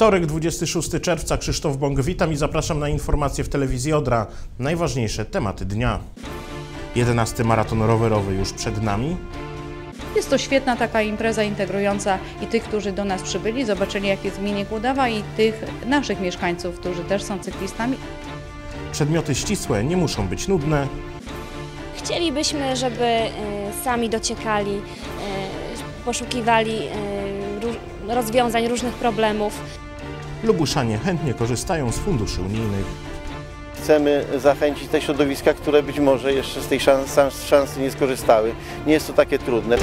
Wtorek, 26 czerwca, Krzysztof Bąk, witam i zapraszam na informacje w telewizji Odra. Najważniejsze tematy dnia. 11 maraton rowerowy już przed nami. Jest to świetna taka impreza integrująca i tych, którzy do nas przybyli, zobaczyli jakie zmienie Kłodawa i tych naszych mieszkańców, którzy też są cyklistami. Przedmioty ścisłe nie muszą być nudne. Chcielibyśmy, żeby e, sami dociekali, e, poszukiwali e, rozwiązań różnych problemów. Lubuszanie chętnie korzystają z funduszy unijnych. Chcemy zachęcić te środowiska, które być może jeszcze z tej szans, szans, szansy nie skorzystały. Nie jest to takie trudne.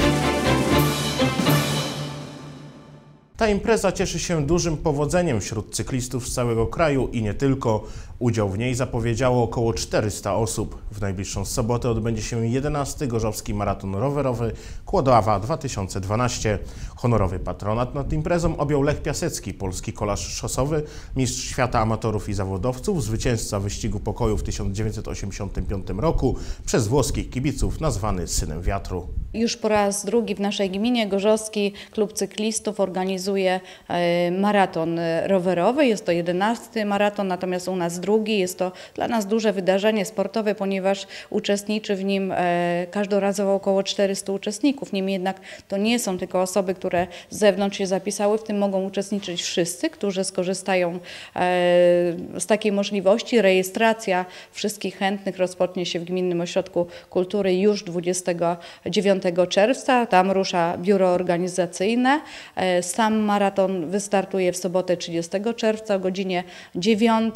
Ta impreza cieszy się dużym powodzeniem wśród cyklistów z całego kraju i nie tylko. Udział w niej zapowiedziało około 400 osób. W najbliższą sobotę odbędzie się 11. Gorzowski Maraton Rowerowy Kłodawa 2012. Honorowy patronat nad imprezą objął Lech Piasecki, polski kolarz szosowy, mistrz świata amatorów i zawodowców, zwycięzca wyścigu pokoju w 1985 roku, przez włoskich kibiców nazwany Synem Wiatru. Już po raz drugi w naszej gminie Gorzowski Klub Cyklistów organizuje e, maraton rowerowy. Jest to 11 maraton, natomiast u nas drugi. Jest to dla nas duże wydarzenie sportowe, ponieważ uczestniczy w nim e, każdorazowo około 400 uczestników. Niemniej jednak to nie są tylko osoby, które z zewnątrz się zapisały. W tym mogą uczestniczyć wszyscy, którzy skorzystają e, z takiej możliwości. Rejestracja wszystkich chętnych rozpocznie się w Gminnym Ośrodku Kultury już 29 czerwca. Tam rusza biuro organizacyjne. E, Sam maraton wystartuje w sobotę 30 czerwca o godzinie 9.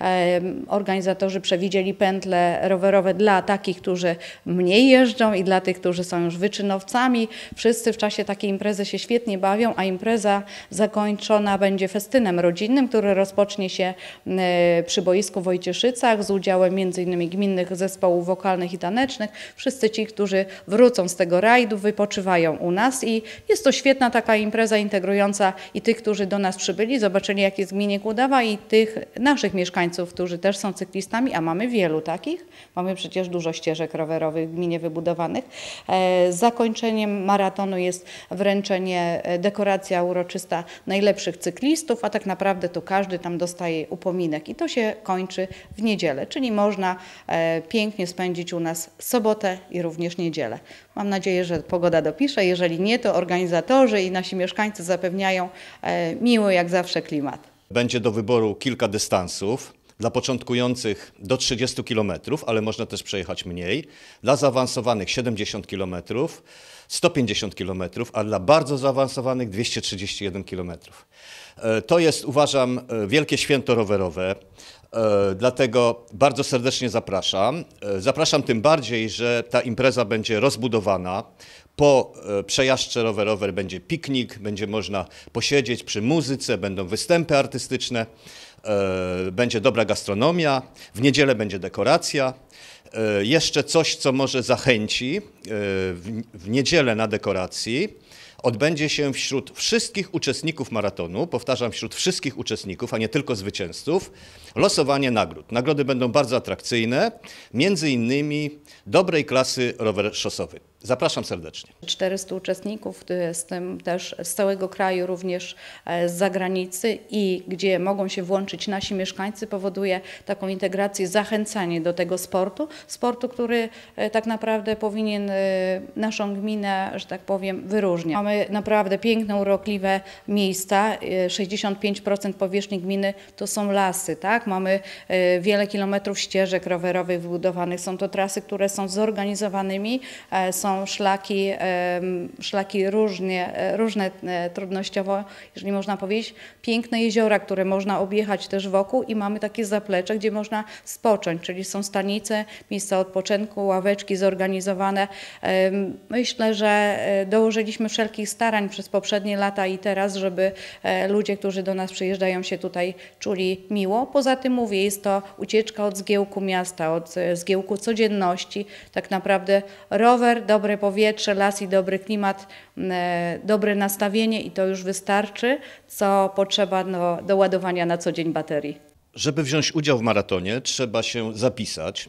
E, Organizatorzy przewidzieli pętle rowerowe dla takich, którzy mniej jeżdżą i dla tych, którzy są już wyczynowcami. Wszyscy w czasie takiej imprezy się świetnie bawią, a impreza zakończona będzie festynem rodzinnym, który rozpocznie się e, przy boisku w Wojcieszycach z udziałem m.in. gminnych zespołów wokalnych i tanecznych. Wszyscy ci, którzy wrócą z tego rajdu, wypoczywają u nas i jest to świetna taka impreza integrująca i tych, którzy do nas przybyli, zobaczyli jak jest w gminie Kłodawa i tych naszych mieszkańców, którzy też są cyklistami, a mamy wielu takich. Mamy przecież dużo ścieżek rowerowych w gminie wybudowanych. E, Zakończeniem maratonu jest wręczenie e, dekoracja uroczysta najlepszych cyklistów, a tak naprawdę to każdy tam dostaje upominek i to się kończy w niedzielę, czyli można e, pięknie spędzić u nas sobotę i również niedzielę. Mam nadzieję, że pogoda dopisze. Jeżeli nie, to organizatorzy i nasi mieszkańcy zapewniają e, miły jak zawsze klimat. Będzie do wyboru kilka dystansów. Dla początkujących do 30 km, ale można też przejechać mniej. Dla zaawansowanych 70 km, 150 km, a dla bardzo zaawansowanych 231 km. E, To jest, uważam, e, wielkie święto rowerowe. E, Dlatego bardzo serdecznie zapraszam. E, Zapraszam tym bardziej, że ta impreza będzie rozbudowana. Po e, przejażdżce rowerowej będzie piknik, będzie można posiedzieć przy muzyce, będą występy artystyczne, będzie dobra gastronomia, w niedzielę będzie dekoracja. Jeszcze coś, co może zachęci, w niedzielę na dekoracji odbędzie się wśród wszystkich uczestników maratonu, powtarzam, wśród wszystkich uczestników, a nie tylko zwycięzców, losowanie nagród. Nagrody będą bardzo atrakcyjne, między innymi dobrej klasy rower szosowy. Zapraszam serdecznie. 400 uczestników, y, z tym też z całego kraju, również e, z zagranicy i gdzie mogą się włączyć nasi mieszkańcy, powoduje taką integrację, zachęcanie do tego sportu. Sportu, który e, tak naprawdę powinien e, naszą gminę, że tak powiem, wyróżniać. Mamy naprawdę piękne, urokliwe miejsca. E, 65% powierzchni gminy to są lasy, tak? Mamy e, wiele kilometrów ścieżek rowerowych wybudowanych. Są to trasy, które są zorganizowanymi, e, szlaki, szlaki różnie, e, różne e, trudnościowo, jeżeli można powiedzieć, piękne jeziora, które można objechać też wokół i mamy takie zaplecze, gdzie można spocząć, czyli są stanice, miejsca odpoczynku, ławeczki zorganizowane. Myślę, że e, dołożyliśmy wszelkich starań przez poprzednie lata i teraz, żeby ludzie, którzy do nas przyjeżdżają się tutaj czuli miło. Poza tym mówię, jest to ucieczka od zgiełku miasta, od zgiełku codzienności. Tak naprawdę rower, dobre powietrze, las i dobry klimat, e, dobre nastawienie i to już wystarczy, co potrzeba do, do ładowania na co dzień baterii. Żeby wziąć udział w maratonie, trzeba się zapisać.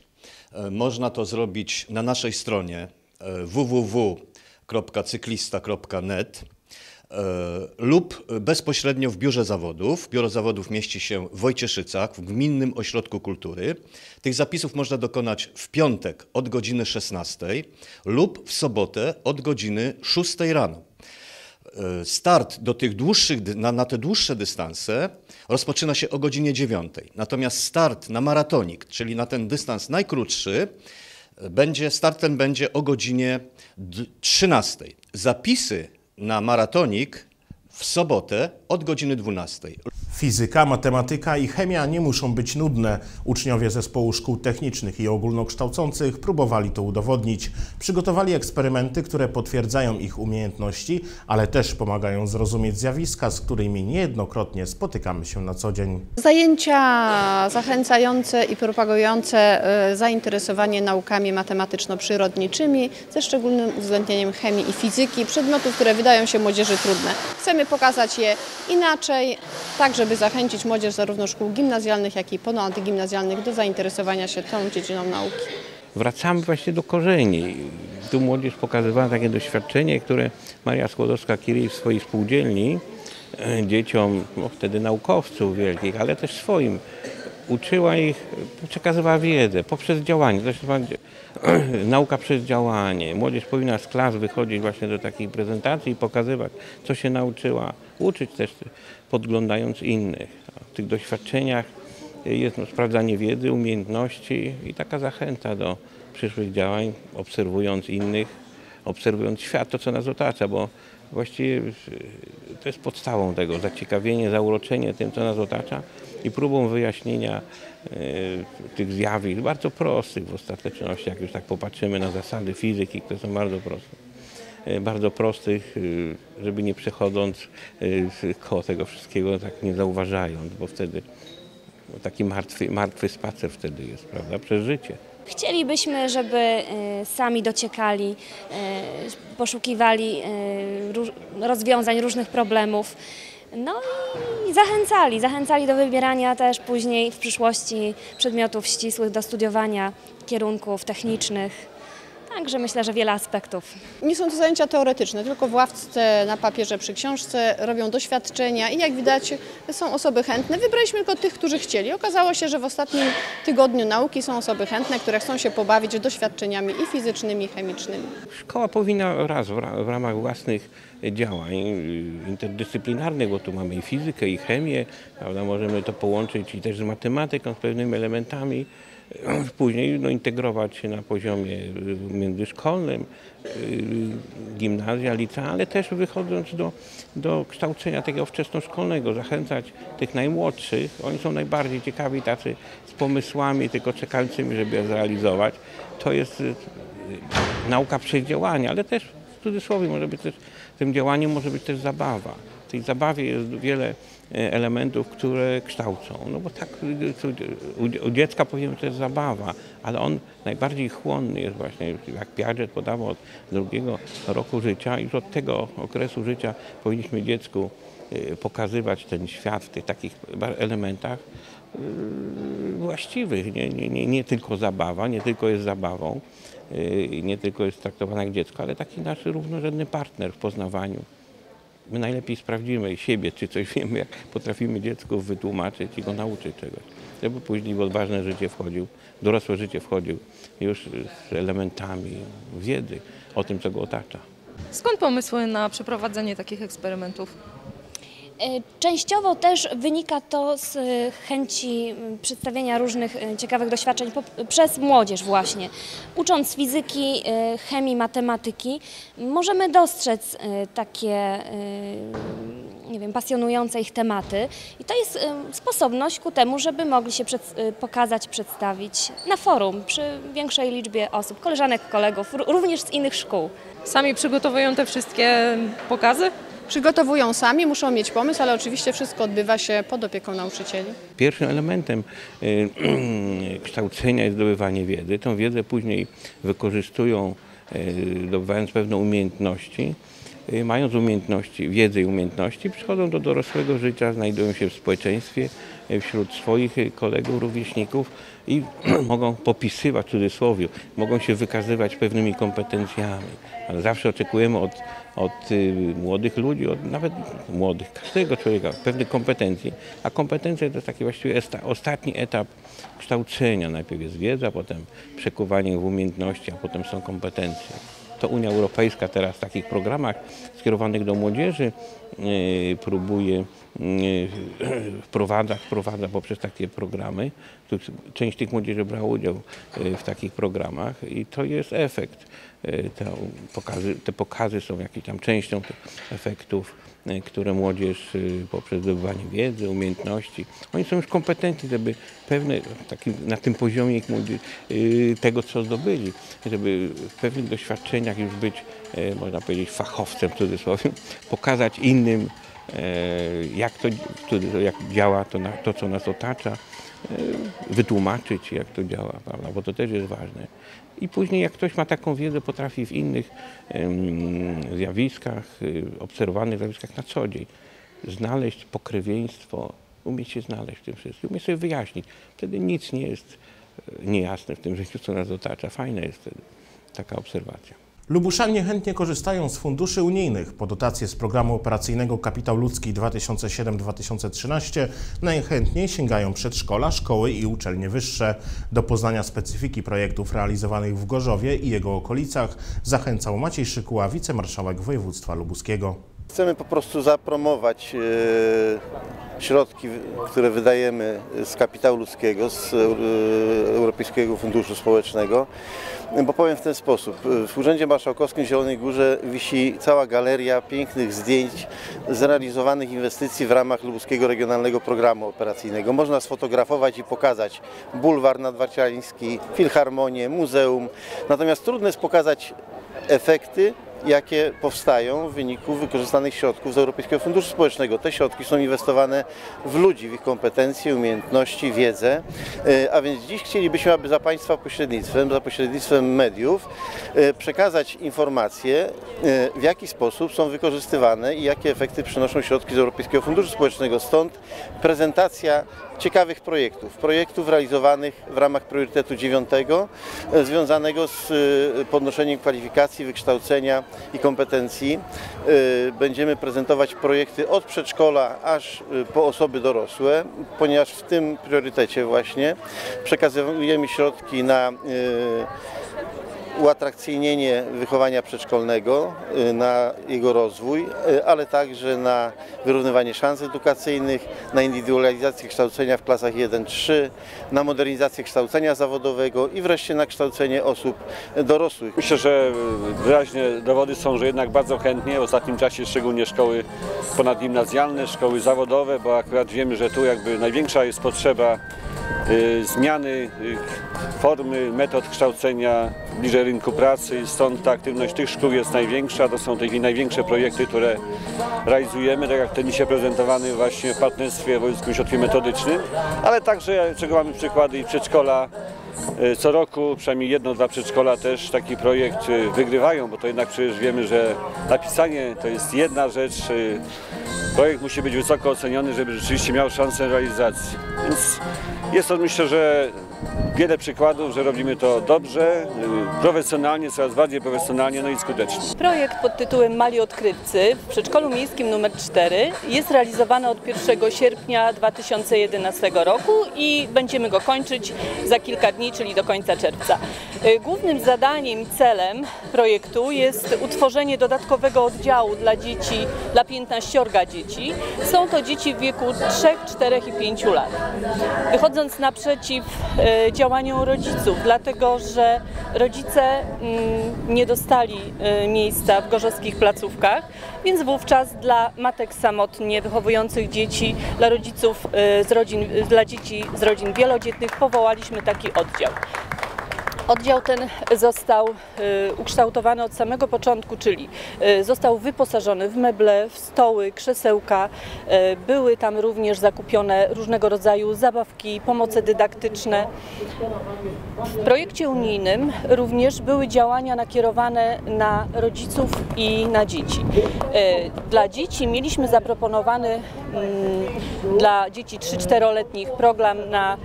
E, Można to zrobić na naszej stronie e, www.cyklista.net. e, lub bezpośrednio w biurze zawodów. Biuro zawodów mieści się w Wojcieszycach, w Gminnym Ośrodku Kultury. Tych zapisów można dokonać w piątek od godziny 16 lub w sobotę od godziny 6 rano. E, Start do tych dłuższych, na, na te dłuższe dystanse rozpoczyna się o godzinie 9. Natomiast start na maratonik, czyli na ten dystans najkrótszy, e, będzie, start ten będzie o godzinie d- 13. Zapisy na maratonik w sobotę od godziny 12. Fizyka, matematyka i chemia nie muszą być nudne. Uczniowie zespołu szkół technicznych i ogólnokształcących próbowali to udowodnić. Przygotowali eksperymenty, które potwierdzają ich umiejętności, ale też pomagają zrozumieć zjawiska, z którymi niejednokrotnie spotykamy się na co dzień. Zajęcia zachęcające i propagujące e, zainteresowanie naukami matematyczno-przyrodniczymi ze szczególnym uwzględnieniem chemii i fizyki, przedmiotów, które wydają się młodzieży trudne. Chcemy pokazać je inaczej, tak żeby zachęcić młodzież zarówno szkół gimnazjalnych, jak i ponadgimnazjalnych do zainteresowania się tą dziedziną nauki. wracamy właśnie do korzeni. Tu młodzież pokazywała takie doświadczenie, które Maria Skłodowska-Curie w swojej spółdzielni e, dzieciom, no wtedy naukowców wielkich, ale też swoim, uczyła ich, przekazywała wiedzę poprzez działanie. Bardziej- nauka przez działanie. Młodzież powinna z klas wychodzić właśnie do takich prezentacji i pokazywać, co się nauczyła, uczyć też podglądając innych. W tych doświadczeniach jest no, sprawdzanie wiedzy, umiejętności i taka zachęta do przyszłych działań, obserwując innych, obserwując świat, to co nas otacza, bo właściwie y, to jest podstawą tego, zaciekawienie, zauroczenie tym, co nas otacza i próbą wyjaśnienia tych zjawisk, bardzo prostych w ostateczności, jak już tak popatrzymy na zasady fizyki, które są bardzo proste e, bardzo prostych, y, żeby nie przechodząc y, koło tego wszystkiego, tak nie zauważając, bo wtedy taki martwy, martwy spacer wtedy jest, prawda, przez życie. Chcielibyśmy, żeby sami dociekali, poszukiwali rozwiązań różnych problemów. No i zachęcali, zachęcali do wybierania też później w przyszłości przedmiotów ścisłych do studiowania, kierunków technicznych. Także myślę, że wiele aspektów. Nie są to zajęcia teoretyczne, tylko w ławce, na papierze, przy książce robią doświadczenia i jak widać są osoby chętne. Wybraliśmy tylko tych, którzy chcieli. Okazało się, że w ostatnim tygodniu nauki są osoby chętne, które chcą się pobawić doświadczeniami i fizycznymi, i chemicznymi. Szkoła powinna raz w, ra- w ramach własnych działań y, interdyscyplinarnych, bo tu mamy i fizykę, i chemię, prawda, możemy to połączyć i też z matematyką, z pewnymi elementami, później no, integrować się na poziomie y, międzyszkolnym, y, gimnazja, licea, ale też wychodząc do, do kształcenia takiego wczesnoszkolnego, zachęcać tych najmłodszych, oni są najbardziej ciekawi, tacy z pomysłami, tylko czekającymi, żeby je zrealizować. To jest y, nauka przez ale też w cudzysłowie może być też, tym działaniem może być też zabawa. W tej zabawie jest wiele e, elementów, które kształcą. No bo tak u, dziecka powinien być też zabawa, ale on najbardziej chłonny jest właśnie, jak Piaget podawał od drugiego roku życia i od tego okresu życia powinniśmy dziecku y, pokazywać ten świat w tych takich elementach, y, właściwych. Nie, nie, nie, nie tylko zabawa, nie tylko jest zabawą, nie tylko jest traktowana jak dziecko, ale taki nasz równorzędny partner w poznawaniu. My najlepiej sprawdzimy siebie, czy coś wiemy, jak potrafimy dziecku wytłumaczyć i go nauczyć czegoś. Żeby później w odważne życie wchodził, dorosłe życie wchodził już z elementami wiedzy o tym, co go otacza. Skąd pomysły na przeprowadzenie takich eksperymentów? E, Częściowo też wynika to z e, chęci m, przedstawienia różnych ciekawych doświadczeń przez młodzież właśnie. Ucząc fizyki, chemii, matematyki, możemy dostrzec takie nie wiem, pasjonujące ich tematy i to jest sposobność ku temu, żeby mogli się przed, pokazać, przedstawić na forum przy większej liczbie osób, koleżanek, kolegów, również z innych szkół. Sami przygotowują te wszystkie pokazy? Przygotowują sami, muszą mieć pomysł, ale oczywiście wszystko odbywa się pod opieką nauczycieli. Pierwszym elementem y, kształcenia jest zdobywanie wiedzy. Tą wiedzę później wykorzystują, y, zdobywając pewne umiejętności y, mając umiejętności, wiedzę i umiejętności, przychodzą do dorosłego życia, znajdują się w społeczeństwie, wśród swoich kolegów, rówieśników i mogą popisywać w cudzysłowie, mogą się wykazywać pewnymi kompetencjami. Ale zawsze oczekujemy od, od y, młodych ludzi, od nawet młodych, każdego człowieka pewnych kompetencji, a kompetencje to jest taki właściwie ostatni etap kształcenia. Najpierw jest wiedza, potem przekuwanie w umiejętności, a potem są kompetencje. To Unia Europejska teraz w takich programach skierowanych do młodzieży yy, próbuje yy, wprowadzać, wprowadza poprzez takie programy. Część tych młodzieży brała udział yy, w takich programach i to jest efekt. Yy, Te pokazy, te pokazy są jakąś tam częścią tych efektów, yy, które młodzież yy, poprzez zdobywanie wiedzy, umiejętności, oni są już kompetentni, żeby pewne, taki, na tym poziomie ich młodzież, tego, co zdobyli, żeby w pewnych doświadczeniach już być, można powiedzieć, fachowcem w cudzysłowie, pokazać innym, jak to jak działa to, to, co nas otacza, wytłumaczyć, jak to działa, prawda? bo to też jest ważne. I później, jak ktoś ma taką wiedzę, potrafi w innych zjawiskach, y, obserwowanych zjawiskach na co dzień, znaleźć pokrewieństwo, umieć się znaleźć w tym wszystkim, umieć sobie wyjaśnić. Wtedy nic nie jest e, niejasne w tym życiu, co nas otacza. Fajna jest wtedy taka obserwacja. Lubuszanie chętnie korzystają z funduszy unijnych. Po dotacje z programu operacyjnego Kapitał Ludzki 2007-2013 najchętniej sięgają przedszkola, szkoły i uczelnie wyższe. Do poznania specyfiki projektów realizowanych w Gorzowie i jego okolicach zachęcał Maciej Szykuła, wicemarszałek województwa lubuskiego. Chcemy po prostu zapromować e, środki, które wydajemy z kapitału ludzkiego, z e, Europejskiego Funduszu Społecznego, bo powiem w ten sposób. W Urzędzie Marszałkowskim w Zielonej Górze wisi cała galeria pięknych zdjęć zrealizowanych inwestycji w ramach Lubuskiego Regionalnego Programu Operacyjnego. Można sfotografować i pokazać bulwar nadwarciański, filharmonię, muzeum, natomiast trudno jest pokazać efekty jakie powstają w wyniku wykorzystanych środków z Europejskiego Funduszu Społecznego. Te środki są inwestowane w ludzi, w ich kompetencje, umiejętności, wiedzę, E, a więc dziś chcielibyśmy, aby za Państwa pośrednictwem, za pośrednictwem mediów e, przekazać informacje, e, w jaki sposób są wykorzystywane i jakie efekty przynoszą środki z Europejskiego Funduszu Społecznego. Stąd prezentacja ciekawych projektów, projektów realizowanych w ramach priorytetu dziewiątego, e, związanego z e, podnoszeniem kwalifikacji, wykształcenia i kompetencji. E, Będziemy prezentować projekty od przedszkola aż po osoby dorosłe, ponieważ w tym priorytecie właśnie przekazujemy środki na uatrakcyjnienie wychowania przedszkolnego, y, na jego rozwój, y, ale także na wyrównywanie szans edukacyjnych, na indywidualizację kształcenia w klasach 1-3, na modernizację kształcenia zawodowego i wreszcie na kształcenie osób dorosłych. Myślę, że wyraźnie dowody są, że jednak bardzo chętnie w ostatnim czasie szczególnie szkoły ponadgimnazjalne, szkoły zawodowe, bo akurat wiemy, że tu jakby największa jest potrzeba zmiany y, formy, metod kształcenia bliżej rynku pracy stąd ta aktywność tych szkół jest największa. To są w chwili największe projekty, które realizujemy, tak jak ten dzisiaj prezentowany właśnie w partnerstwie Wojewódzkim Ośrodkiem Metodycznym, ale także, czego mamy przykłady i przedszkola Co roku przynajmniej jedno, dwa przedszkola też taki projekt e, wygrywają, bo to jednak przecież wiemy, że napisanie to jest jedna rzecz. e, Projekt musi być wysoko oceniony, żeby rzeczywiście miał szansę realizacji. Więc jest to myślę, że wiele przykładów, że robimy to dobrze, e, profesjonalnie, coraz bardziej profesjonalnie, no i skutecznie. Projekt pod tytułem Mali Odkrywcy w przedszkolu miejskim nr 4 jest realizowany od 1 sierpnia 2011 roku i będziemy go kończyć za kilka dni, czyli do końca czerwca. Y, Głównym zadaniem celem projektu jest utworzenie dodatkowego oddziału dla dzieci, dla 15 dzieci. Są to dzieci w wieku 3, 4 i 5 lat. Wychodząc naprzeciw y, działaniom rodziców, dlatego że rodzice mm, nie dostali y, miejsca w gorzowskich placówkach, więc wówczas dla matek samotnie wychowujących dzieci, dla rodziców y, z rodzin, dla dzieci z rodzin wielodzietnych powołaliśmy taki oddział. Oddział ten został y, ukształtowany od samego początku, czyli y, został wyposażony w meble, w stoły, krzesełka. Y, Były tam również zakupione różnego rodzaju zabawki, pomoce dydaktyczne. W projekcie unijnym również były działania nakierowane na rodziców i na dzieci. Dla dzieci mieliśmy zaproponowany mm, dla dzieci 3-4-letnich program na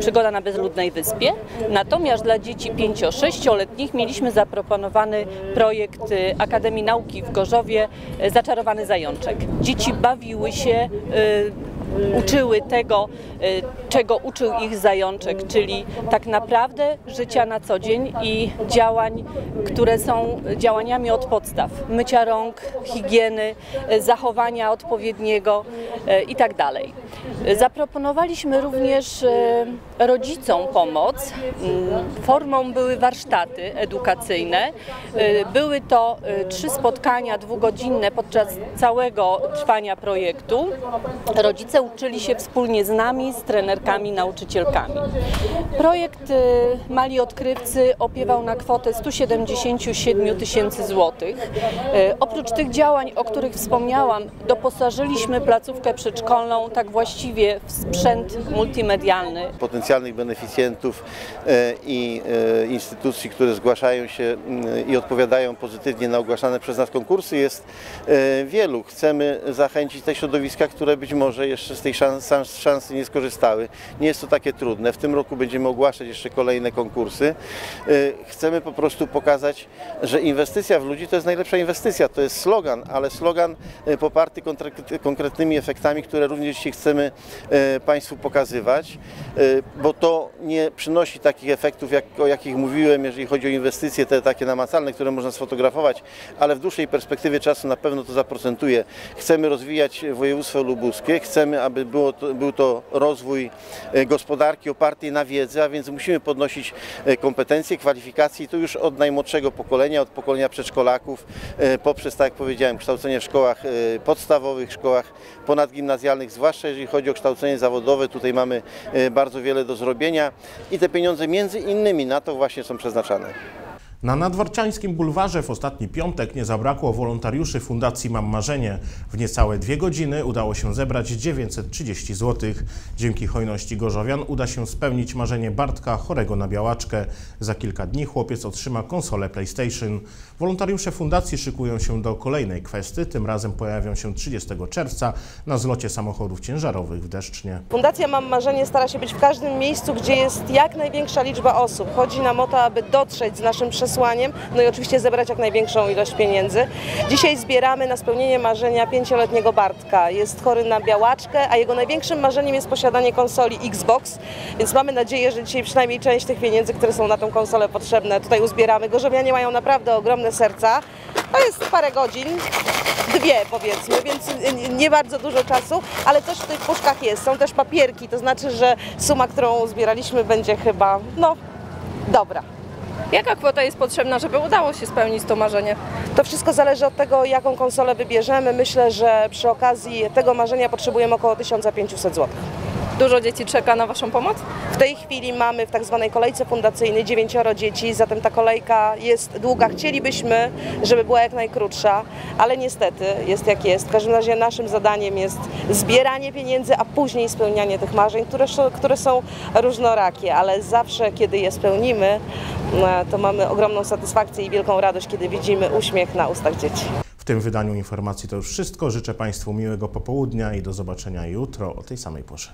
Przygoda na bezludnej wyspie. Natomiast dla dzieci 5-6-letnich mieliśmy zaproponowany projekt y, Akademii Nauki w Gorzowie y, Zaczarowany Zajączek. Dzieci bawiły się y, uczyły tego, czego uczył ich zajączek, czyli tak naprawdę życia na co dzień i działań, które są działaniami od podstaw. Mycia rąk, higieny, zachowania odpowiedniego i tak dalej. Zaproponowaliśmy również y, rodzicom pomoc. Mm, Formą były warsztaty edukacyjne. Y, Były to trzy spotkania dwugodzinne podczas całego trwania projektu. Rodzice uczyli się wspólnie z nami, z trenerkami, nauczycielkami. Projekt Mali Odkrywcy opiewał na kwotę 177 tysięcy złotych. Oprócz tych działań, o których wspomniałam, doposażyliśmy placówkę przedszkolną tak właściwie w sprzęt multimedialny. potencjalnych beneficjentów e, i e, instytucji, które zgłaszają się mm, i odpowiadają pozytywnie na ogłaszane przez nas konkursy jest e, wielu. Chcemy zachęcić te środowiska, które być może jeszcze z tej szans, szans- szansy nie skorzystały. Nie jest to takie trudne. W tym roku będziemy ogłaszać jeszcze kolejne konkursy. Chcemy po prostu pokazać, że inwestycja w ludzi to jest najlepsza inwestycja. To jest slogan, ale slogan poparty konkretnymi efektami, które również dzisiaj chcemy e, Państwu pokazywać, e, bo to nie przynosi takich efektów, jak, o jakich mówiłem, jeżeli chodzi o inwestycje te takie namacalne, które można sfotografować, ale w dłuższej perspektywie czasu na pewno to zaprocentuje. Chcemy rozwijać województwo lubuskie, chcemy, aby było to, był to rozwój e, gospodarki opartej na wiedzy, a więc musimy podnosić kompetencje, kwalifikacje i to już od najmłodszego pokolenia, od pokolenia przedszkolaków, poprzez, tak jak powiedziałem, kształcenie w szkołach podstawowych, szkołach ponadgimnazjalnych, zwłaszcza jeżeli chodzi o kształcenie zawodowe. Tutaj mamy e, bardzo wiele do zrobienia i te pieniądze między innymi na to właśnie są przeznaczane. Na nadworczańskim bulwarze w ostatni piątek nie zabrakło wolontariuszy Fundacji Mam Marzenie. W niecałe dwie godziny udało się zebrać 930 zł. Dzięki hojności gorzowian uda się spełnić marzenie Bartka chorego na białaczkę. Za kilka dni chłopiec otrzyma konsolę PlayStation. Wolontariusze fundacji szykują się do kolejnej kwesty. Tym razem pojawią się 30 czerwca na zlocie samochodów ciężarowych w Deszcznie. Fundacja Mam Marzenie stara się być w każdym miejscu, gdzie jest jak największa liczba osób. Chodzi nam o to, aby dotrzeć z naszym przesłaniem, no i oczywiście zebrać jak największą ilość pieniędzy. Dzisiaj zbieramy na spełnienie marzenia pięcioletniego Bartka. Jest chory na białaczkę, a jego największym marzeniem jest posiadanie konsoli Xbox, więc mamy nadzieję, że dzisiaj przynajmniej część tych pieniędzy, które są na tą konsolę potrzebne, tutaj uzbieramy. Gorzowianie mają naprawdę ogromne serca. To jest parę godzin, dwie powiedzmy, więc nie bardzo dużo czasu, ale coś w tych puszkach jest. Są też papierki, to znaczy, że suma, którą zbieraliśmy będzie chyba, no, dobra. Jaka kwota jest potrzebna, żeby udało się spełnić to marzenie? To wszystko zależy od tego, jaką konsolę wybierzemy. Myślę, że przy okazji tego marzenia potrzebujemy około 1500 zł. Dużo dzieci czeka na Waszą pomoc? W tej chwili mamy w tak zwanej kolejce fundacyjnej dziewięcioro dzieci, zatem ta kolejka jest długa. Chcielibyśmy, żeby była jak najkrótsza, ale niestety jest jak jest. W każdym razie naszym zadaniem jest zbieranie pieniędzy, a później spełnianie tych marzeń, które, są- które są różnorakie, ale zawsze, kiedy je spełnimy, e, to mamy ogromną satysfakcję i wielką radość, kiedy widzimy uśmiech na ustach dzieci. W tym wydaniu informacji to już wszystko. Życzę Państwu miłego popołudnia i do zobaczenia jutro o tej samej porze.